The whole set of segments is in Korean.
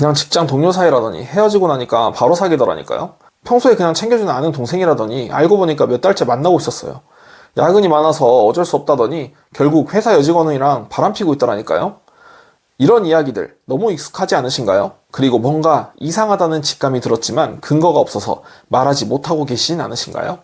그냥 직장 동료 사이라더니 헤어지고 나니까 바로 사귀더라니까요. 평소에 그냥 챙겨주는 아는 동생이라더니 알고 보니까 몇 달째 만나고 있었어요. 야근이 많아서 어쩔 수 없다더니 결국 회사 여직원이랑 바람 피고 있더라니까요. 이런 이야기들 너무 익숙하지 않으신가요? 그리고 뭔가 이상하다는 직감이 들었지만 근거가 없어서 말하지 못하고 계시진 않으신가요?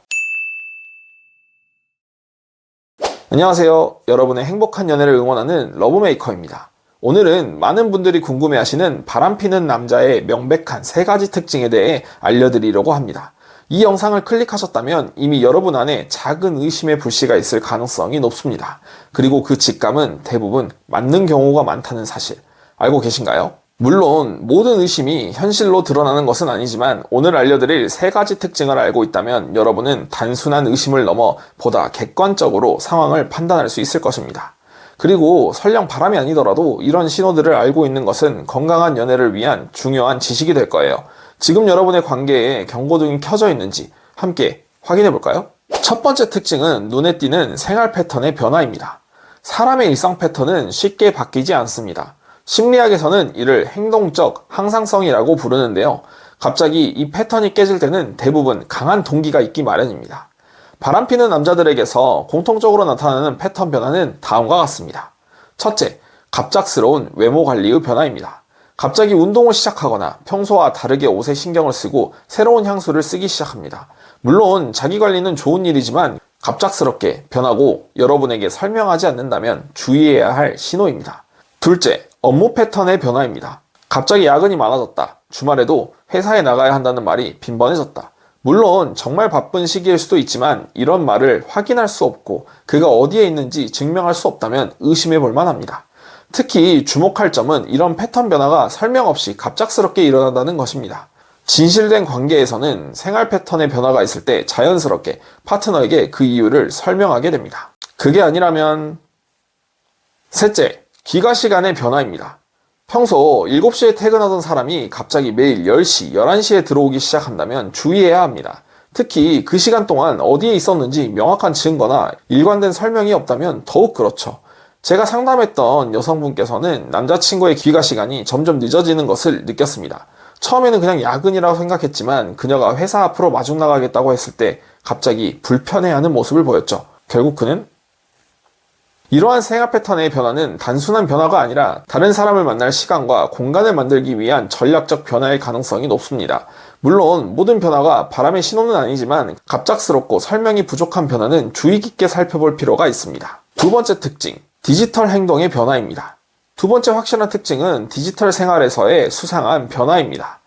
안녕하세요. 여러분의 행복한 연애를 응원하는 러브메이커입니다. 오늘은 많은 분들이 궁금해하시는 바람피는 남자의 명백한 세 가지 특징에 대해 알려드리려고 합니다. 이 영상을 클릭하셨다면 이미 여러분 안에 작은 의심의 불씨가 있을 가능성이 높습니다. 그리고 그 직감은 대부분 맞는 경우가 많다는 사실 알고 계신가요? 물론 모든 의심이 현실로 드러나는 것은 아니지만 오늘 알려드릴 세 가지 특징을 알고 있다면 여러분은 단순한 의심을 넘어 보다 객관적으로 상황을 판단할 수 있을 것입니다. 그리고 설령 바람이 아니더라도 이런 신호들을 알고 있는 것은 건강한 연애를 위한 중요한 지식이 될 거예요. 지금 여러분의 관계에 경고등이 켜져 있는지 함께 확인해 볼까요? 첫 번째 특징은 눈에 띄는 생활 패턴의 변화입니다. 사람의 일상 패턴은 쉽게 바뀌지 않습니다. 심리학에서는 이를 행동적 항상성이라고 부르는데요. 갑자기 이 패턴이 깨질 때는 대부분 강한 동기가 있기 마련입니다. 바람피는 남자들에게서 공통적으로 나타나는 패턴 변화는 다음과 같습니다. 첫째, 갑작스러운 외모 관리의 변화입니다. 갑자기 운동을 시작하거나 평소와 다르게 옷에 신경을 쓰고 새로운 향수를 쓰기 시작합니다. 물론 자기 관리는 좋은 일이지만 갑작스럽게 변하고 여러분에게 설명하지 않는다면 주의해야 할 신호입니다. 둘째, 업무 패턴의 변화입니다. 갑자기 야근이 많아졌다. 주말에도 회사에 나가야 한다는 말이 빈번해졌다. 물론 정말 바쁜 시기일 수도 있지만 이런 말을 확인할 수 없고 그가 어디에 있는지 증명할 수 없다면 의심해 볼 만합니다. 특히 주목할 점은 이런 패턴 변화가 설명 없이 갑작스럽게 일어난다는 것입니다. 진실된 관계에서는 생활 패턴의 변화가 있을 때 자연스럽게 파트너에게 그 이유를 설명하게 됩니다. 그게 아니라면 셋째, 기가 시간의 변화입니다. 평소 7시에 퇴근하던 사람이 갑자기 매일 10시, 11시에 들어오기 시작한다면 주의해야 합니다. 특히 그 시간 동안 어디에 있었는지 명확한 증거나 일관된 설명이 없다면 더욱 그렇죠. 제가 상담했던 여성분께서는 남자친구의 귀가 시간이 점점 늦어지는 것을 느꼈습니다. 처음에는 그냥 야근이라고 생각했지만 그녀가 회사 앞으로 마중 나가겠다고 했을 때 갑자기 불편해하는 모습을 보였죠. 결국 그는 이러한 생활 패턴의 변화는 단순한 변화가 아니라 다른 사람을 만날 시간과 공간을 만들기 위한 전략적 변화일 가능성이 높습니다. 물론 모든 변화가 바람의 신호는 아니지만 갑작스럽고 설명이 부족한 변화는 주의 깊게 살펴볼 필요가 있습니다. 두 번째 특징, 디지털 행동의 변화입니다. 두 번째 확실한 특징은 디지털 생활에서의 수상한 변화입니다.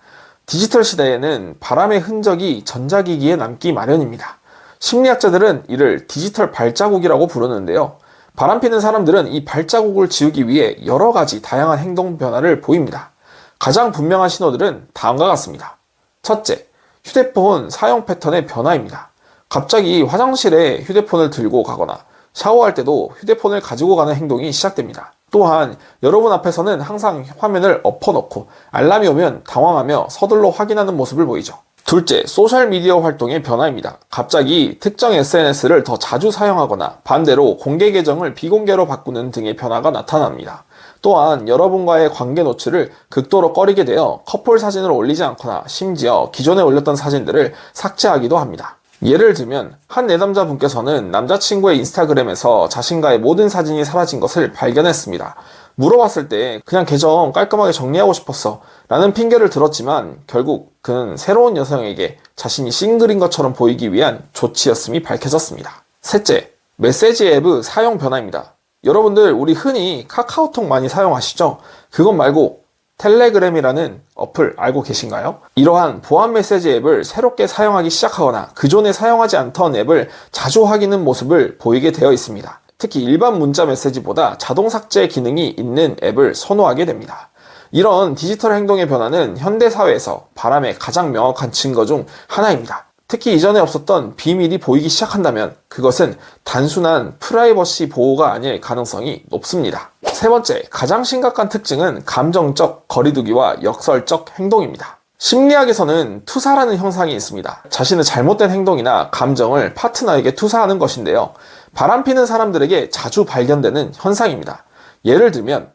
디지털 시대에는 바람의 흔적이 전자기기에 남기 마련입니다. 심리학자들은 이를 디지털 발자국이라고 부르는데요. 바람피는 사람들은 이 발자국을 지우기 위해 여러 가지 다양한 행동 변화를 보입니다. 가장 분명한 신호들은 다음과 같습니다. 첫째, 휴대폰 사용 패턴의 변화입니다. 갑자기 화장실에 휴대폰을 들고 가거나 샤워할 때도 휴대폰을 가지고 가는 행동이 시작됩니다. 또한 여러분 앞에서는 항상 화면을 엎어놓고 알람이 오면 당황하며 서둘러 확인하는 모습을 보이죠. 둘째, 소셜미디어 활동의 변화입니다. 갑자기 특정 SNS를 더 자주 사용하거나 반대로 공개 계정을 비공개로 바꾸는 등의 변화가 나타납니다. 또한 여러분과의 관계 노출을 극도로 꺼리게 되어 커플 사진을 올리지 않거나 심지어 기존에 올렸던 사진들을 삭제하기도 합니다. 예를 들면 한 내담자 분께서는 남자친구의 인스타그램에서 자신과의 모든 사진이 사라진 것을 발견했습니다. 물어봤을 때 그냥 계정 깔끔하게 정리하고 싶었어 라는 핑계를 들었지만 결국 그는 새로운 여성에게 자신이 싱글인 것처럼 보이기 위한 조치였음이 밝혀졌습니다. 셋째, 메시지 앱의 사용 변화입니다. 여러분들 우리 흔히 카카오톡 많이 사용하시죠? 그것 말고 텔레그램이라는 어플 알고 계신가요? 이러한 보안 메시지 앱을 새롭게 사용하기 시작하거나 그전에 사용하지 않던 앱을 자주 확인하는 모습을 보이게 되어 있습니다. 특히 일반 문자 메시지보다 자동 삭제 기능이 있는 앱을 선호하게 됩니다. 이런 디지털 행동의 변화는 현대 사회에서 바람의 가장 명확한 증거 중 하나입니다. 특히 이전에 없었던 비밀이 보이기 시작한다면 그것은 단순한 프라이버시 보호가 아닐 가능성이 높습니다. 세 번째, 가장 심각한 특징은 감정적 거리두기와 역설적 행동입니다. 심리학에서는 투사라는 형상이 있습니다. 자신의 잘못된 행동이나 감정을 파트너에게 투사하는 것인데요. 바람피는 사람들에게 자주 발견되는 현상입니다. 예를 들면,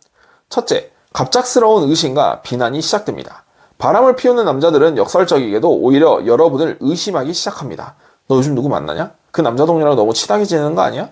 첫째, 갑작스러운 의심과 비난이 시작됩니다. 바람을 피우는 남자들은 역설적이게도 오히려 여러분을 의심하기 시작합니다. 너 요즘 누구 만나냐? 그 남자 동료랑 너무 친하게 지내는 거 아니야?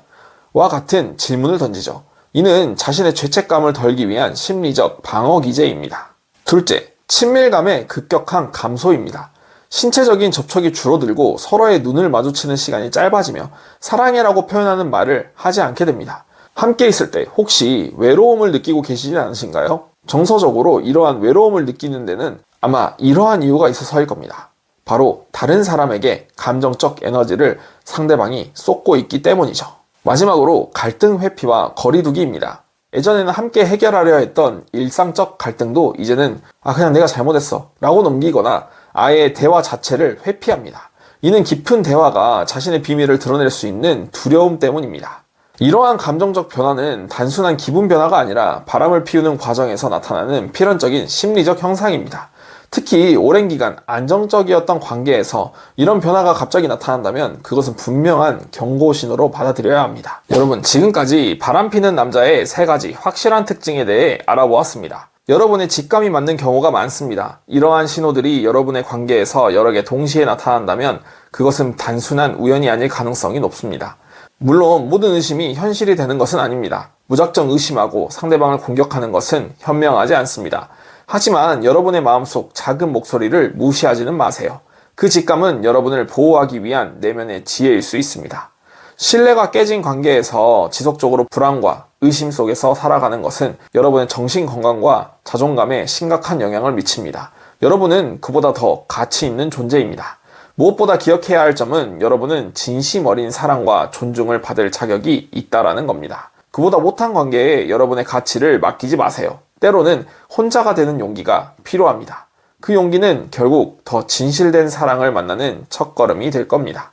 와 같은 질문을 던지죠. 이는 자신의 죄책감을 덜기 위한 심리적 방어 기제입니다. 둘째, 친밀감의 급격한 감소입니다. 신체적인 접촉이 줄어들고 서로의 눈을 마주치는 시간이 짧아지며 사랑해라고 표현하는 말을 하지 않게 됩니다. 함께 있을 때 혹시 외로움을 느끼고 계시지 않으신가요? 정서적으로 이러한 외로움을 느끼는 데는 아마 이러한 이유가 있어서일 겁니다. 바로 다른 사람에게 감정적 에너지를 상대방이 쏟고 있기 때문이죠. 마지막으로 갈등 회피와 거리두기입니다. 예전에는 함께 해결하려 했던 일상적 갈등도 이제는 아 그냥 내가 잘못했어 라고 넘기거나 아예 대화 자체를 회피합니다. 이는 깊은 대화가 자신의 비밀을 드러낼 수 있는 두려움 때문입니다. 이러한 감정적 변화는 단순한 기분 변화가 아니라 바람을 피우는 과정에서 나타나는 필연적인 심리적 형상입니다. 특히 오랜 기간 안정적이었던 관계에서 이런 변화가 갑자기 나타난다면 그것은 분명한 경고 신호로 받아들여야 합니다. 여러분, 지금까지 바람 피는 남자의 세 가지 확실한 특징에 대해 알아보았습니다. 여러분의 직감이 맞는 경우가 많습니다. 이러한 신호들이 여러분의 관계에서 여러 개 동시에 나타난다면 그것은 단순한 우연이 아닐 가능성이 높습니다. 물론 모든 의심이 현실이 되는 것은 아닙니다. 무작정 의심하고 상대방을 공격하는 것은 현명하지 않습니다. 하지만 여러분의 마음속 작은 목소리를 무시하지는 마세요. 그 직감은 여러분을 보호하기 위한 내면의 지혜일 수 있습니다. 신뢰가 깨진 관계에서 지속적으로 불안과 의심 속에서 살아가는 것은 여러분의 정신 건강과 자존감에 심각한 영향을 미칩니다. 여러분은 그보다 더 가치 있는 존재입니다. 무엇보다 기억해야 할 점은 여러분은 진심 어린 사랑과 존중을 받을 자격이 있다라는 겁니다. 그보다 못한 관계에 여러분의 가치를 맡기지 마세요. 때로는 혼자가 되는 용기가 필요합니다. 그 용기는 결국 더 진실된 사랑을 만나는 첫걸음이 될 겁니다.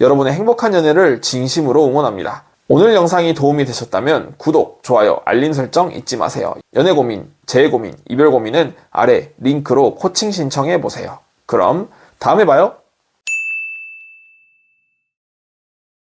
여러분의 행복한 연애를 진심으로 응원합니다. 오늘 영상이 도움이 되셨다면 구독, 좋아요, 알림 설정 잊지 마세요. 연애 고민, 재해 고민, 이별 고민은 아래 링크로 코칭 신청해 보세요. 그럼 다음에 봐요.